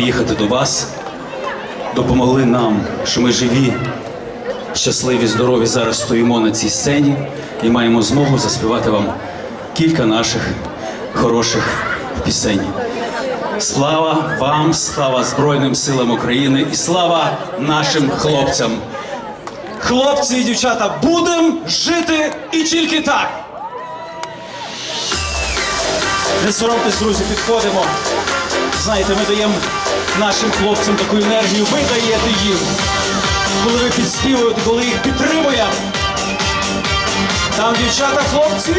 приїхати до вас, допомогли нам, що ми живі, щасливі, здорові зараз стоїмо на цій сцені і маємо змогу заспівати вам кілька наших хороших пісень. Слава вам, слава Збройним силам України і слава нашим хлопцям. Хлопці і дівчата, будемо жити і тільки так. Не соромтесь, друзі, підходимо. Знаєте, ми даємо нашим хлопцям таку енергію, ви даєте їм. Коли ви підспівуєте, коли їх підтримуємо. Там дівчата, хлопці.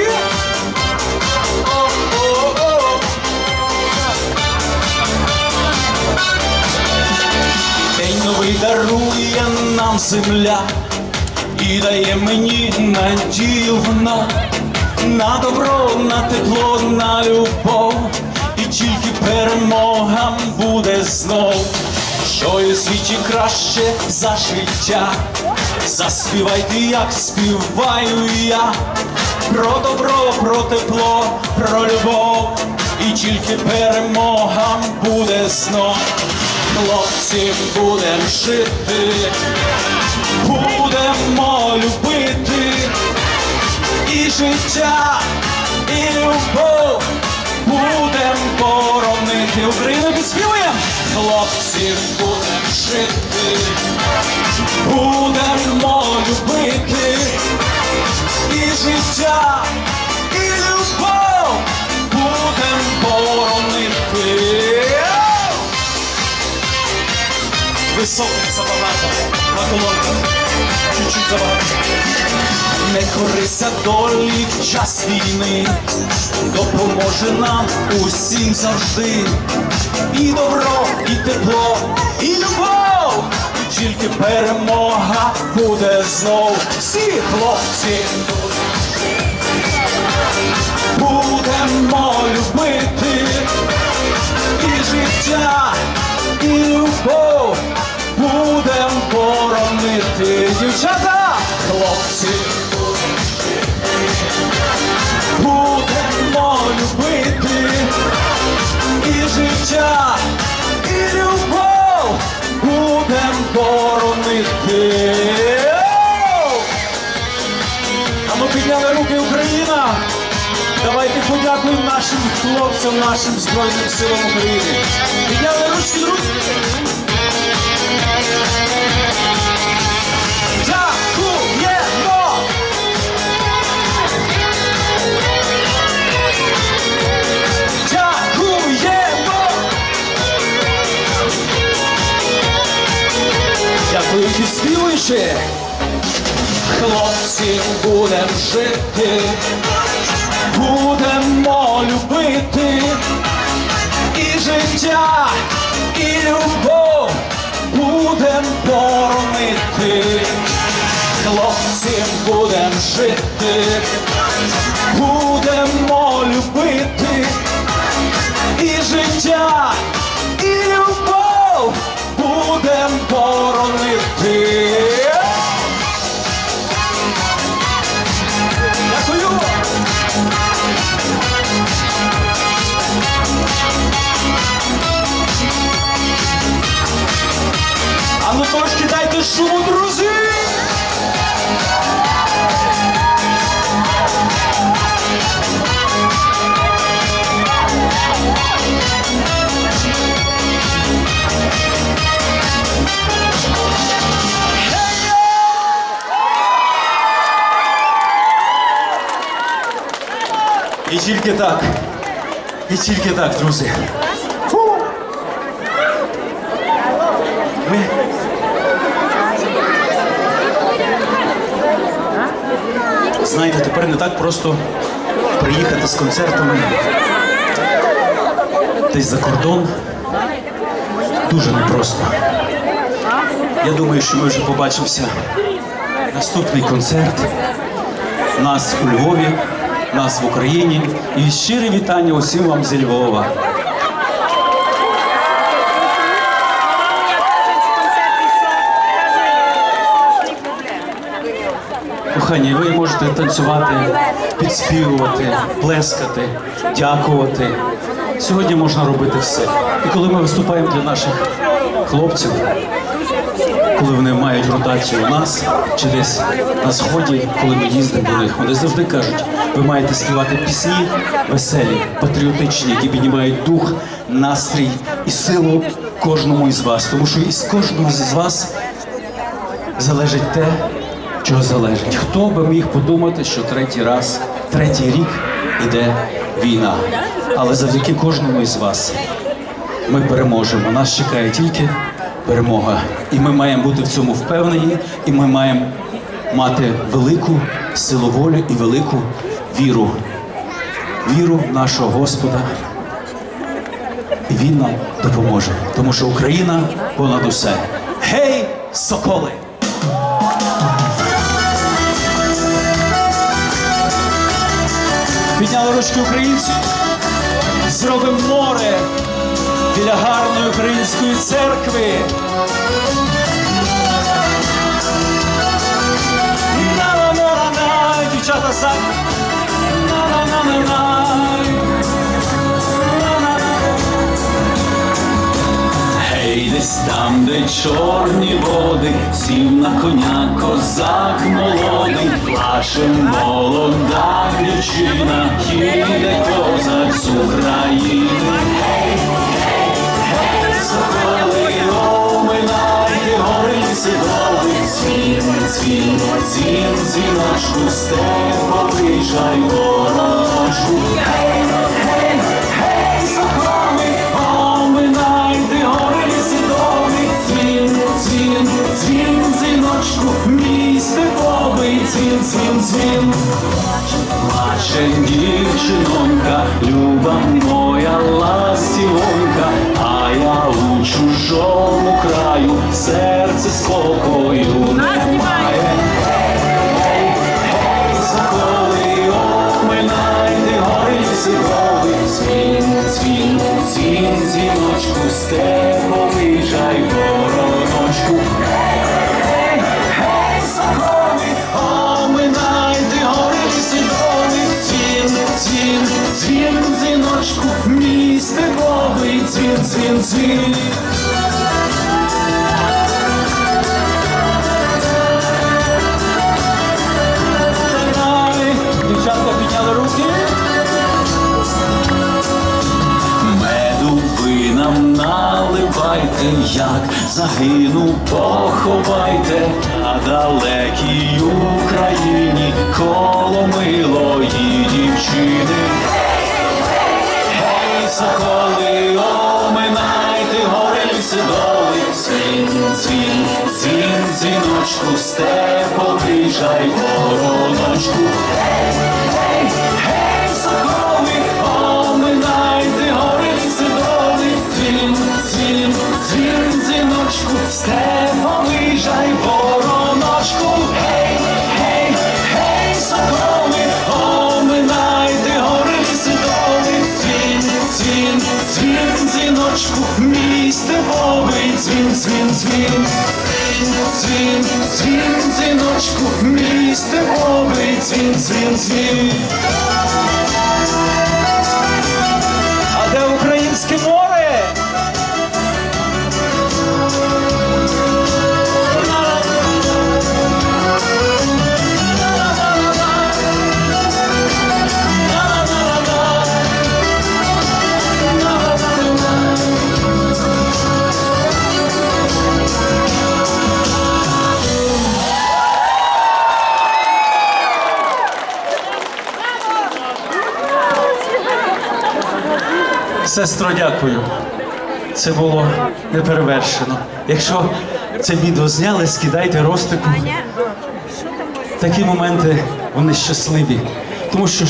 День новий дарує нам земля і дає мені надію вона на добро, на тепло, на любов, перемога буде знов. Що є світі краще за життя? Заспівайте, як співаю я, про добро, про тепло, про любов, і тільки перемога буде знов. Хлопці, будем жити, будемо любити і життя, боронити. Україну підспівуємо! Хлопці, будем жити, будемо любити і життя, і любов будем боронити. Високих забагато на колонках, чуть-чуть забагато. Не корися долі в час війни, допоможе нам усім завжди. І добро, і тепло, і любов, тільки перемога буде знов. Всі хлопці будемо любити і життя, і любов будем боронити. Дівчата, хлопці, будемо любити і життя, і любов будем боронити. А ми підняли руки Україна. Давайте подякуємо нашим хлопцям, нашим Збройним силам України. Підняли ручки, друзі. Дякую, підспівуючи. Хлопці, будем жити, будемо любити і життя, і любов будем боронити. Хлопці, будем жити, будемо І тільки так. І тільки так, друзі. Фу. Ми... Знаєте, тепер не так просто приїхати з концертами десь за кордон. Дуже непросто. Я думаю, що ми вже побачимося. Наступний концерт. у Нас у Львові, нас в Україні. І щире вітання усім вам зі Львова. Кохані, ви можете танцювати, підспівувати, плескати, дякувати. Сьогодні можна робити все. І коли ми виступаємо для наших хлопців, коли вони мають ротацію у нас чи десь на сході, коли ми їздимо до них, вони завжди кажуть, ви маєте співати пісні веселі, патріотичні, які піднімають дух, настрій і силу кожному із вас. Тому що із кожного з вас залежить те, чого залежить. Хто би міг подумати, що третій раз, третій рік іде війна. Але завдяки кожному із вас ми переможемо. Нас чекає тільки перемога. І ми маємо бути в цьому впевнені, і ми маємо мати велику силу волі і велику віру. Віру в нашого Господа. І Він нам допоможе. Тому що Україна понад усе. Гей, соколи! Підняли ручки українці, зробимо море біля гарної української церкви. Дівчата за. На-на-на-на-на. Гей, десь там, де чорні води, сів на коня козак молодий, плаче молода дівчина, їде козак з України. Цвін, цвін, дзвіночку, степовичай, вороночку. Гей, гей, степовий. Плаче дівчинонька, люба моя ластівонька, а я у чужому краю, серце спокою немає. Гей, цвін. Дівчатка підняли руки. Меду ви нам наливайте, як загину, поховайте на далекій Україні коло милої дівчини. Соколи, сидоли, дзвін, дзвін, дзвіночку, степо, приїжджай, вороночку. Дзвін, дзвін, дзвін. Дзвін, дзвін, дзвіночку, мій степовий дзвін, дзвін, дзвін. Сестро, дякую. Це було неперевершено. Якщо це відео зняли, скидайте розтику. Такі моменти вони щасливі. Тому що,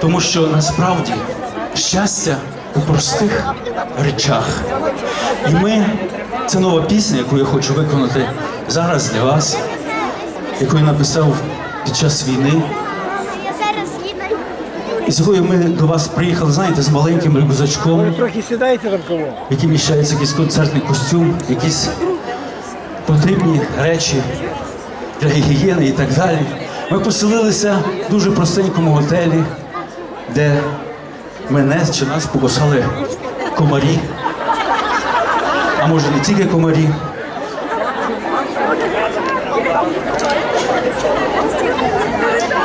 тому що насправді щастя у простих речах. І ми, це нова пісня, яку я хочу виконати зараз для вас, яку я написав під час війни. І сьогодні ми до вас приїхали, знаєте, з маленьким рюкзачком, Трохи сідайте там кого. в який міщається якийсь концертний костюм, якісь потрібні речі для гігієни і так далі. Ми поселилися в дуже простенькому готелі, де мене чи нас покусали комарі. А може не тільки комарі.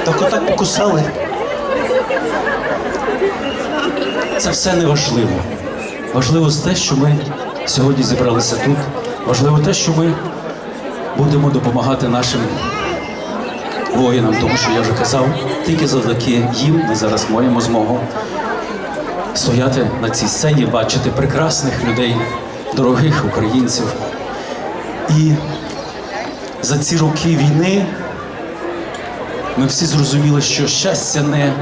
Так отак покусали. Це все не важливо. Важливо те, що ми сьогодні зібралися тут. Важливо те, що ми будемо допомагати нашим воїнам, тому що я вже казав, тільки завдяки їм ми зараз маємо змогу стояти на цій сцені, бачити прекрасних людей, дорогих українців. І за ці роки війни ми всі зрозуміли, що щастя не